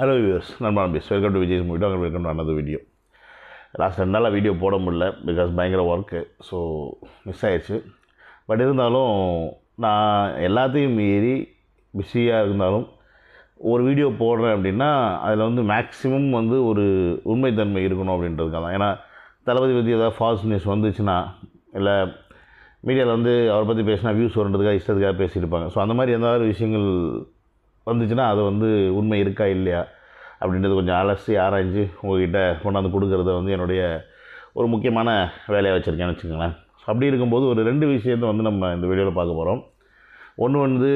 Hello viewers நண்பா base welcome to Vijay movie doctor welcome to another video last ரெண்டு நாளாக video போட முடியல பிகாஸ் பயங்கர ஒர்க்கு ஸோ மிஸ் ஆயிடுச்சு. பட் இருந்தாலும் நான் எல்லாத்தையும் மீறி பிஸியாக இருந்தாலும் ஒரு வீடியோ போடுறேன் அப்படின்னா அதில் வந்து மேக்ஸிமம் வந்து ஒரு உண்மைத்தன்மை இருக்கணும் அப்படின்றதுக்காக தான் ஏன்னா தளபதி பற்றி ஏதாவது ஃபால்ஸ் நியூஸ் வந்துச்சுன்னா இல்லை மீடியாவில் வந்து அவரை பற்றி பேசினா வியூஸ் வரன்றதுக்காக இஷ்டத்துக்காக பேசியிருப்பாங்க. ஸோ அந்த மாதிரி எதாவது விஷயங்கள் வந்துச்சுன்னா அது வந்து உண்மை இருக்கா இல்லையா அப்படின்றது கொஞ்சம் அலசி ஆராய்ஞ்சு உங்ககிட்ட கொண்டாந்து கொடுக்குறத வந்து என்னுடைய ஒரு முக்கியமான வேலையாக வச்சுருக்கேன்னு வச்சுக்கோங்களேன். அப்படி இருக்கும்போது ஒரு ரெண்டு விஷயத்தை வந்து நம்ம இந்த வீடியோவில் பார்க்க போகிறோம் ஒன்று வந்து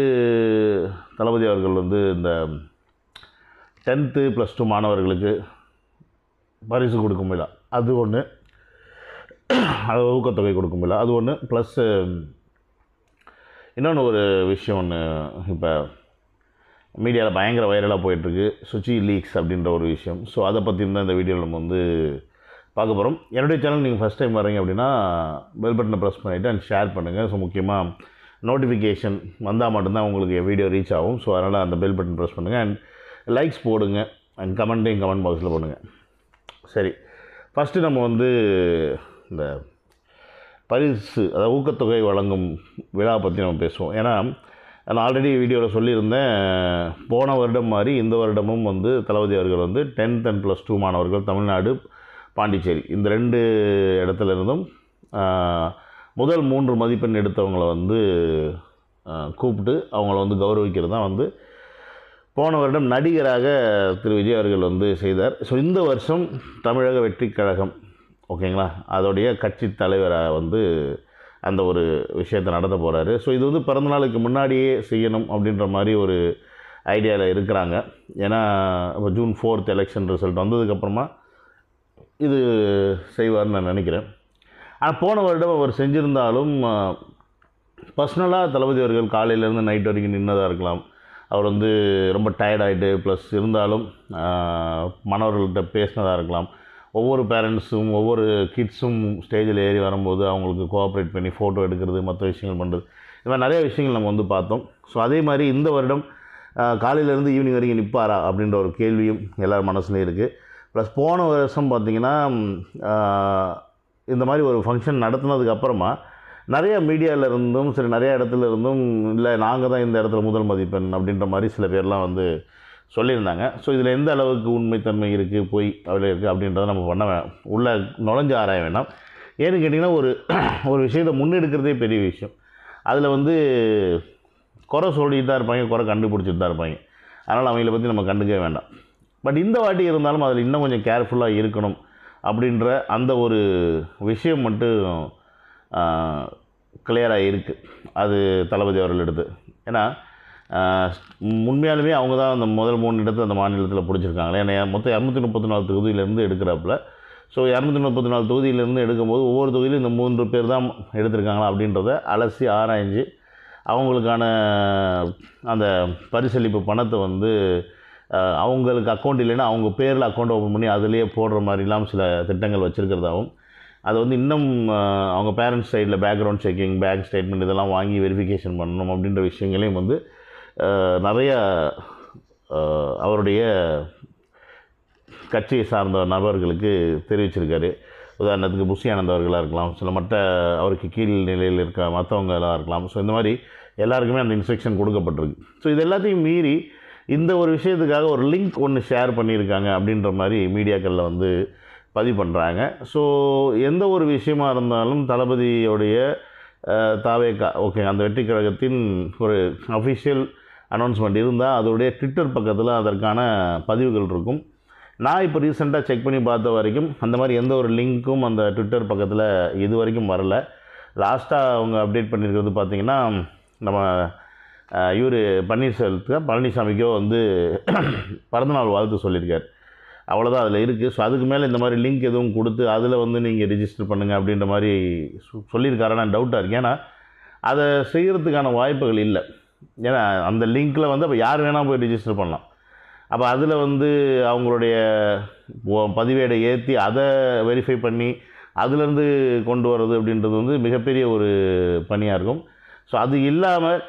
தளபதி அவர்கள் வந்து இந்த டென்த்து ப்ளஸ் டூ மாணவர்களுக்கு பரிசு கொடுக்கும் விழா. அது ஒன்று அது ஊக்கத்தொகை கொடுக்கும் விழா. அது ஒன்று ப்ளஸ்ஸு இன்னொன்று ஒரு விஷயம் ஒன்று இப்போ மீடியாவில் பயங்கர வைரலாக போயிட்டுருக்கு. சுச்சி லீக்ஸ் அப்படின்ற ஒரு விஷயம். ஸோ அதை பற்றி தான் இந்த வீடியோவில் நம்ம வந்து பார்க்க போகிறோம் என்னுடைய சேனல் நீங்கள் ஃபஸ்ட் டைம் வரீங்க அப்படின்னா பெல் பட்டனை ப்ரெஸ் பண்ணிவிட்டு அண்ட் ஷேர் பண்ணுங்கள் ஸோ முக்கியமாக நோட்டிஃபிகேஷன் வந்தால் மட்டும்தான் உங்களுக்கு வீடியோ ரீச் ஆகும். ஸோ அதனால் அந்த பெல் பட்டன் ப்ரெஸ் பண்ணுங்கள் அண்ட் லைக்ஸ் போடுங்க அண்ட் கமெண்ட்டையும் கமெண்ட் பாக்ஸில் பண்ணுங்கள் சரி. ஃபஸ்ட்டு நம்ம வந்து இந்த பரிசு அதாவது ஊக்கத்தொகை வழங்கும் விழா பற்றி நம்ம பேசுவோம். ஏன்னா நான் ஆல்ரெடி வீடியோவில் சொல்லியிருந்தேன் போன வருடம் மாதிரி இந்த வருடமும் வந்து தளபதி அவர்கள் வந்து டென்த் அண்ட் ப்ளஸ் டூ மாணவர்கள் தமிழ்நாடு பாண்டிச்சேரி. இந்த ரெண்டு இடத்துல இருந்தும் முதல் மூன்று மதிப்பெண் எடுத்தவங்கள வந்து கூப்பிட்டு அவங்கள வந்து கௌரவிக்கிறது தான் வந்து போன வருடம் நடிகராக திரு விஜய் அவர்கள் வந்து செய்தார். ஸோ இந்த வருஷம் தமிழக வெற்றிக் கழகம் ஓகேங்களா? அதோடைய கட்சி தலைவராக வந்து அந்த ஒரு விஷயத்தை நடத்த போகிறாரு ஸோ இது வந்து பிறந்தநாளுக்கு முன்னாடியே செய்யணும் அப்படின்ற மாதிரி ஒரு ஐடியாவில் இருக்கிறாங்க. ஏன்னா இப்போ ஜூன் ஃபோர்த் எலெக்ஷன் ரிசல்ட் வந்ததுக்கப்புறமா இது செய்வார்னு நான் நினைக்கிறேன். ஆனால் போன வருடம் அவர் செஞ்சுருந்தாலும் பர்சனலாக தளபதி அவர்கள் காலையிலேருந்து நைட் வரைக்கும் நின்னதாக இருக்கலாம். அவர் வந்து ரொம்ப டயர்டாகிட்டு ப்ளஸ் இருந்தாலும் மாணவர்கள்கிட்ட மாணவர்கள்ட்ட பேசினதாக இருக்கலாம். ஒவ்வொரு பேரண்ட்ஸும் ஒவ்வொரு கிட்ஸும் ஸ்டேஜில் ஏறி வரும்போது அவங்களுக்கு கோஆப்ரேட் பண்ணி ஃபோட்டோ எடுக்கிறது மற்ற விஷயங்கள் பண்ணுறது இது மாதிரி நிறைய விஷயங்கள் நம்ம வந்து பார்த்தோம். ஸோ அதே மாதிரி இந்த வருடம் காலையிலேருந்து ஈவினிங் வரைக்கும் நிற்பாரா அப்படின்ற ஒரு கேள்வியும் எல்லார் மனசுலேயும் இருக்குது ப்ளஸ் போன வருஷம் பார்த்திங்கன்னா இந்த மாதிரி ஒரு ஃபங்க்ஷன் நடத்தினதுக்கப்புறமா நிறைய மீடியாவில் இருந்தும் சரி நிறைய இடத்துல இருந்தும் இல்லை நாங்கள் தான் இந்த இடத்துல முதல் மதிப்பெண் அப்படின்ற மாதிரி சில பேர்லாம் வந்து சொல்லியிருந்தாங்க. ஸோ இதில் எந்த அளவுக்கு உண்மைத்தன்மை இருக்குது போய் அவர் இருக்குது அப்படின்றத நம்ம பண்ண வே உள்ளே நுழைஞ்சு ஆராய வேண்டாம். ஏன்னு கேட்டிங்கன்னா ஒரு ஒரு விஷயத்தை முன்னெடுக்கிறதே பெரிய விஷயம். அதில் வந்து குறை சொல்லிட்டு தான் இருப்பாங்க குறை கண்டுபிடிச்சிட்டு தான் இருப்பாங்க. அதனால் அவங்கள பற்றி நம்ம கண்டுக்கவே வேண்டாம். பட் இந்த வாட்டி இருந்தாலும் அதில் இன்னும் கொஞ்சம் கேர்ஃபுல்லாக இருக்கணும் அப்படின்ற அந்த ஒரு விஷயம் மட்டும் கிளியராக இருக்குது அது தளபதி அவர்கள் எடுத்து. ஏன்னா உண்மையாலுமே அவங்க தான் அந்த முதல் மூணு இடத்தை அந்த மாநிலத்தில் பிடிச்சிருக்காங்களே. ஏன்னா மொத்தம் இரநூத்தி முப்பத்தி நாலு தொகுதியிலேருந்து எடுக்கிறாப்புல. ஸோ இரநூத்தி முப்பத்தி நாலு தொகுதியிலேருந்து எடுக்கும்போது ஒவ்வொரு தொகுதியிலும் இந்த மூன்று பேர் தான் எடுத்திருக்காங்களா அப்படின்றத அலசி ஆராய்ஞ்சு அவங்களுக்கான அந்த பரிசளிப்பு பணத்தை வந்து அவங்களுக்கு அக்கௌண்ட் இல்லைன்னா அவங்க பேரில் அக்கௌண்ட் ஓப்பன் பண்ணி அதிலேயே போடுற மாதிரிலாம் சில திட்டங்கள் வச்சுருக்கிறதாகவும் அது வந்து இன்னும் அவங்க பேரண்ட்ஸ் சைடில் பேக்ரவுண்ட் செக்கிங் பேங்க் ஸ்டேட்மெண்ட் இதெல்லாம் வாங்கி வெரிஃபிகேஷன் பண்ணணும் அப்படின்ற விஷயங்களையும் வந்து நிறைய அவருடைய கட்சியை சார்ந்த நபர்களுக்கு தெரிவிச்சிருக்காரு. உதாரணத்துக்கு புஷி ஆனந்த் அவர்களாக இருக்கலாம் சில மற்ற அவருக்கு கீழ் நிலையில் இருக்க மற்றவங்களாக இருக்கலாம். ஸோ இந்த மாதிரி எல்லாருக்குமே அந்த இன்ஸ்ட்ரக்ஷன் கொடுக்கப்பட்டிருக்கு. ஸோ இது எல்லாத்தையும் மீறி இந்த ஒரு விஷயத்துக்காக ஒரு லிங்க் ஒன்று ஷேர் பண்ணியிருக்காங்க அப்படின்ற மாதிரி மீடியாக்களில் வந்து பதிவு பண்ணுறாங்க ஸோ எந்த ஒரு விஷயமா இருந்தாலும் தளபதியோடைய தாவேக்கா தாவேகா ஓகே அந்த வெற்றி கழகத்தின் ஒரு அஃபிஷியல் அனௌன்ஸ்மெண்ட் இருந்தால் அதோடைய ட்விட்டர் பக்கத்தில் அதற்கான பதிவுகள் இருக்கும். நான் இப்போ ரீசெண்டாக செக் பண்ணி பார்த்த வரைக்கும் அந்த மாதிரி எந்த ஒரு லிங்க்கும் அந்த ட்விட்டர் பக்கத்தில் இது வரைக்கும் வரல. லாஸ்ட்டாக அவங்க அப்டேட் பண்ணியிருக்கிறது பார்த்தீங்கன்னா நம்ம இவர் பன்னீர்செல்வத்துக்கு பழனிசாமிக்கோ வந்து பிறந்தநாள் வாழ்த்து சொல்லியிருக்கார் அவ்வளோதான் அதில் இருக்குது ஸோ அதுக்கு மேலே இந்த மாதிரி லிங்க் எதுவும் கொடுத்து அதில் வந்து நீங்கள் ரிஜிஸ்டர் பண்ணுங்கள் அப்படின்ற மாதிரி சொ- நான் டவுட்டாக இருக்கேன். ஏன்னா அதை செய்கிறதுக்கான வாய்ப்புகள் இல்லை. ஏன்னா அந்த லிங்க்கில் வந்து அப்போ யார் வேணால் போய் ரிஜிஸ்டர் பண்ணலாம். அப்போ அதில் வந்து அவங்களுடைய பதிவேடை ஏற்றி அதை வெரிஃபை பண்ணி அதுலேருந்து கொண்டு வர்றது அப்படின்றது வந்து மிகப்பெரிய ஒரு பணியாக இருக்கும். ஸோ அது இல்லாமல்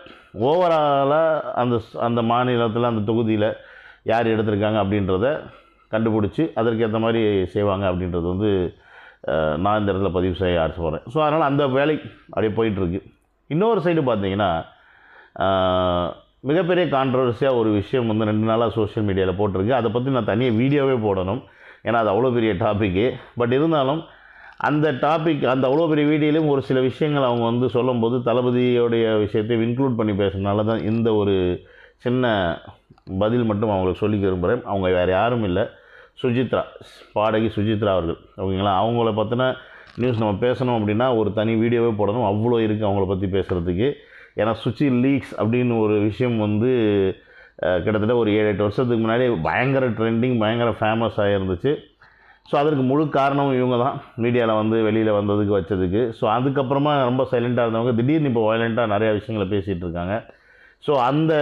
ஓவராலாக அந்த அந்த மாநிலத்தில் அந்த தொகுதியில் யார் எடுத்திருக்காங்க அப்படின்றத கண்டுபிடிச்சி அதற்கேற்ற மாதிரி செய்வாங்க அப்படின்றது வந்து நான் இந்த இடத்துல பதிவு செய்ய ஆசைப்படுறேன். ஸோ அதனால் அந்த வேலை அப்படியே போயிட்டுருக்கு இன்னொரு சைடு பார்த்தீங்கன்னா மிகப்பெரிய கான்ட்ரவர்சியாக ஒரு விஷயம் வந்து ரெண்டு நாளாக சோஷியல் மீடியாவில் போட்டிருக்கு. அதை பற்றி நான் தனியாக வீடியோவே போடணும். ஏன்னா அது அவ்வளோ பெரிய டாப்பிக்கு பட் இருந்தாலும் அந்த டாபிக் அந்த அவ்வளோ பெரிய வீடியோலையும் ஒரு சில விஷயங்கள் அவங்க வந்து சொல்லும்போது தளபதியோடைய விஷயத்தை இன்க்ளூட் பண்ணி பேசுறதுனால தான் இந்த ஒரு சின்ன பதில் மட்டும் அவங்களுக்கு சொல்லி விரும்புகிறேன் அவங்க வேறு யாரும் இல்லை. சுஜித்ரா பாடகி சுஜித்ரா அவர்கள். ஓகேங்களா? அவங்கள பற்றின நியூஸ் நம்ம பேசணும் அப்படின்னா ஒரு தனி வீடியோவே போடணும். அவ்வளோ இருக்குது அவங்கள பற்றி பேசுகிறதுக்கு ஏன்னா சுச்சி லீக்ஸ் அப்படின்னு ஒரு விஷயம் வந்து கிட்டத்தட்ட ஒரு ஏழு எட்டு வருஷத்துக்கு முன்னாடி பயங்கர ட்ரெண்டிங் பயங்கர ஃபேமஸ் ஆகிருந்துச்சு ஸோ அதற்கு முழு காரணம் இவங்க தான் மீடியாவில் வந்து வெளியில் வந்ததுக்கு வச்சதுக்கு. ஸோ அதுக்கப்புறமா ரொம்ப சைலண்ட்டாக இருந்தவங்க திடீர்னு இப்போ வயலண்ட்டாக நிறையா விஷயங்களை பேசிகிட்டு இருக்காங்க. ஸோ அந்த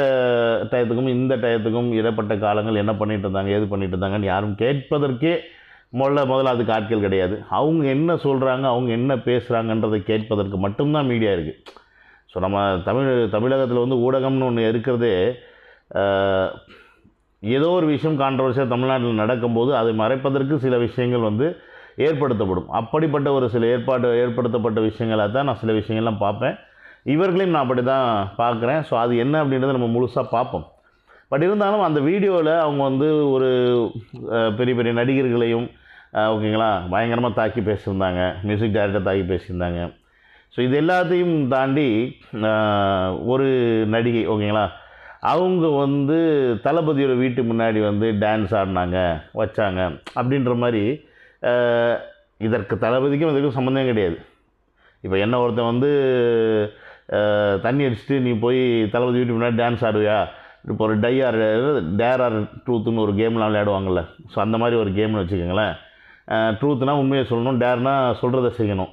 டயத்துக்கும் இந்த டயத்துக்கும் இடப்பட்ட காலங்கள் என்ன பண்ணிகிட்டு இருந்தாங்க எது பண்ணிகிட்டு இருந்தாங்கன்னு யாரும் கேட்பதற்கே முதல்ல முதல்ல அதுக்கு ஆட்கள் கிடையாது. அவங்க என்ன சொல்கிறாங்க அவங்க என்ன பேசுகிறாங்கன்றதை கேட்பதற்கு மட்டும்தான் மீடியா இருக்குது ஸோ நம்ம தமிழ் தமிழகத்தில் வந்து ஊடகம்னு ஒன்று இருக்கிறதே ஏதோ ஒரு விஷயம் கான்ட்ரவர்சியாக தமிழ்நாட்டில் நடக்கும்போது அதை மறைப்பதற்கு சில விஷயங்கள் வந்து ஏற்படுத்தப்படும். அப்படிப்பட்ட ஒரு சில ஏற்பாடு ஏற்படுத்தப்பட்ட விஷயங்களாக தான் நான் சில விஷயங்கள்லாம் பார்ப்பேன். இவர்களையும் நான் அப்படி தான் பார்க்குறேன். ஸோ அது என்ன அப்படின்றத நம்ம முழுசாக பார்ப்போம். பட் இருந்தாலும் அந்த வீடியோவில் அவங்க வந்து ஒரு பெரிய பெரிய நடிகர்களையும் ஓகேங்களா பயங்கரமாக தாக்கி பேசியிருந்தாங்க. மியூசிக் டைரக்டர் தாக்கி பேசியிருந்தாங்க. ஸோ இது எல்லாத்தையும் தாண்டி ஒரு நடிகை ஓகேங்களா? அவங்க வந்து தளபதியோட வீட்டு முன்னாடி வந்து டான்ஸ் ஆடினாங்க வச்சாங்க அப்படின்ற மாதிரி இதற்கு தளபதிக்கும் இதுக்கும் சம்மந்தம் கிடையாது. இப்போ என்ன ஒருத்தன் வந்து தண்ணி அடிச்சுட்டு நீ போய் தளபதி வீட்டு முன்னாடி டான்ஸ் ஆடுவியா? இப்போ ஒரு டை ஆர் டேர் ஆர் ட்ரூத்துன்னு ஒரு கேம்லாம் விளையாடுவாங்கள்ல ஸோ அந்த மாதிரி ஒரு கேம்னு வச்சுக்கோங்களேன். ட்ரூத்னா உண்மையை சொல்லணும் டேர்னால் சொல்கிறத செய்யணும்.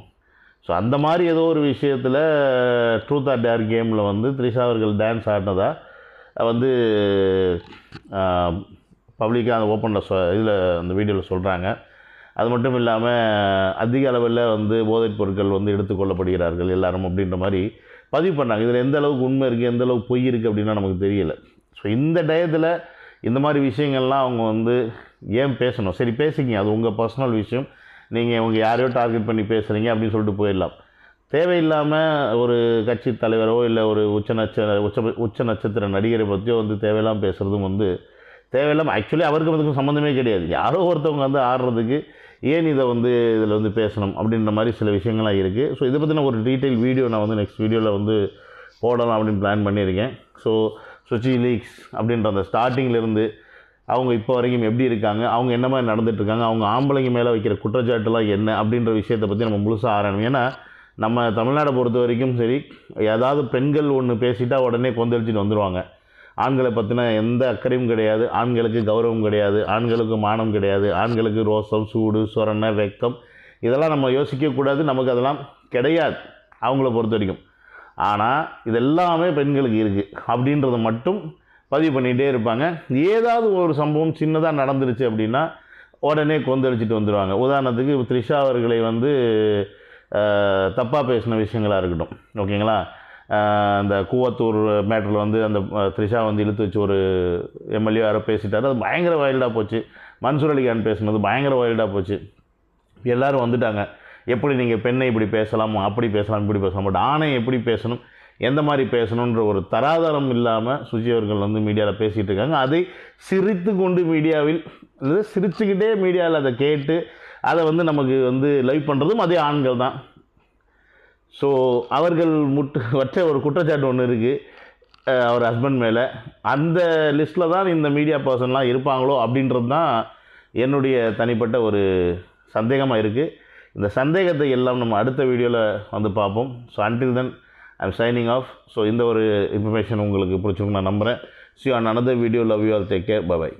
ஸோ அந்த மாதிரி ஏதோ ஒரு விஷயத்தில் ட்ரூத் ஆர் டேர் கேமில் வந்து த்ரிஷா அவர்கள் டான்ஸ் ஆடினதா வந்து பப்ளிக்காக அந்த ஓப்பனில் சொ இதில் அந்த வீடியோவில் சொல்கிறாங்க அது மட்டும் இல்லாமல் அதிக அளவில் வந்து போதைப் பொருட்கள் வந்து எடுத்துக்கொள்ளப்படுகிறார்கள் எல்லாரும் அப்படின்ற மாதிரி பதிவு பண்ணாங்க. இதில் எந்த அளவுக்கு உண்மை இருக்குது எந்த அளவுக்கு பொய் இருக்குது அப்படின்னா நமக்கு தெரியல. ஸோ இந்த டயத்தில் இந்த மாதிரி விஷயங்கள்லாம் அவங்க வந்து ஏன் பேசணும்? சரி பேசிக்கிங்க. அது உங்கள் பர்சனல் விஷயம். நீங்கள் இவங்க யாரையோ டார்கெட் பண்ணி பேசுகிறீங்க அப்படின்னு சொல்லிட்டு போயிடலாம். தேவையில்லாமல் ஒரு கட்சி தலைவரோ இல்லை ஒரு உச்ச நட்ச உச்ச உச்ச நட்சத்திர நடிகரை பற்றியோ வந்து தேவையில்லாமல் பேசுகிறதும் வந்து தேவையில்லாமல் ஆக்சுவலி அவருக்கு அதுக்கும் சம்மந்தமே கிடையாது. யாரோ ஒருத்தவங்க வந்து ஆடுறதுக்கு ஏன் இதை வந்து இதில் வந்து பேசணும் அப்படின்ற மாதிரி சில விஷயங்கள்லாம் இருக்குது ஸோ இதை பற்றின ஒரு டீட்டெயில் வீடியோ நான் வந்து நெக்ஸ்ட் வீடியோவில் வந்து போடலாம் அப்படின்னு பிளான் பண்ணியிருக்கேன். ஸோ சுச்சி லீக்ஸ் அப்படின்ற அந்த ஸ்டார்டிங்லேருந்து அவங்க இப்போ வரைக்கும் எப்படி இருக்காங்க? அவங்க என்ன மாதிரி நடந்துட்டுருக்காங்க? அவங்க ஆம்பளைங்க மேலே வைக்கிற குற்றச்சாட்டுலாம் என்ன? அப்படின்ற விஷயத்தை பற்றி நம்ம முழுசாக ஆராயணும். ஏன்னா நம்ம தமிழ்நாடை பொறுத்த வரைக்கும் சரி ஏதாவது பெண்கள் ஒன்று பேசிட்டா உடனே கொந்தளிச்சிட்டு வந்துடுவாங்க ஆண்களை பற்றின எந்த அக்கறையும் கிடையாது. ஆண்களுக்கு கௌரவம் கிடையாது. ஆண்களுக்கு மானம் கிடையாது. ஆண்களுக்கு ரோசம் சூடு சொரணை வெக்கம் இதெல்லாம் நம்ம யோசிக்கக்கூடாது நமக்கு அதெல்லாம் கிடையாது அவங்கள பொறுத்த வரைக்கும். ஆனால் இதெல்லாமே பெண்களுக்கு இருக்குது அப்படின்றத மட்டும் பதிவு பண்ணிகிட்டே இருப்பாங்க. ஏதாவது ஒரு சம்பவம் சின்னதாக நடந்துருச்சு அப்படின்னா உடனே கொந்தளிச்சிட்டு வந்துடுவாங்க உதாரணத்துக்கு த்ரிஷா அவர்களை வந்து தப்பாக பேசின விஷயங்களாக இருக்கட்டும். ஓகேங்களா? அந்த கூவத்தூர் மேட்டரில் வந்து அந்த த்ரிஷா வந்து இழுத்து வச்சு ஒரு எம்எல்ஏ யாரோ பேசிட்டார். அது பயங்கர வைல்டாக போச்சு. மன்சூர் அலிகான் பேசினது பயங்கர வைல்டாக போச்சு. எல்லோரும் வந்துட்டாங்க. எப்படி நீங்கள் பெண்ணை இப்படி பேசலாம் அப்படி பேசலாம் இப்படி பேசலாம் பட் ஆணை எப்படி பேசணும்? எந்த மாதிரி பேசணுன்ற ஒரு தராதரம் இல்லாமல் சுஜி அவர்கள் வந்து மீடியாவில் பேசிகிட்டு இருக்காங்க. அதை சிரித்து கொண்டு மீடியாவில் அல்லது சிரிச்சுக்கிட்டே மீடியாவில் அதை கேட்டு அதை வந்து நமக்கு வந்து லைவ் பண்ணுறதும் அதே ஆண்கள் தான். ஸோ அவர்கள் முட்டு வற்ற ஒரு குற்றச்சாட்டு ஒன்று இருக்குது அவர் ஹஸ்பண்ட் மேலே. அந்த லிஸ்ட்டில் தான் இந்த மீடியா பர்சன்லாம் இருப்பாங்களோ அப்படின்றது தான் என்னுடைய தனிப்பட்ட ஒரு சந்தேகமாக இருக்குது இந்த சந்தேகத்தை எல்லாம் நம்ம அடுத்த வீடியோவில் வந்து பார்ப்போம். So until then I'm signing off so இந்த ஒரு இன்ஃபர்மேஷன் உங்களுக்கு பிடிச்சிருக்கு நான் நம்புகிறேன் see on another video love you all take care bye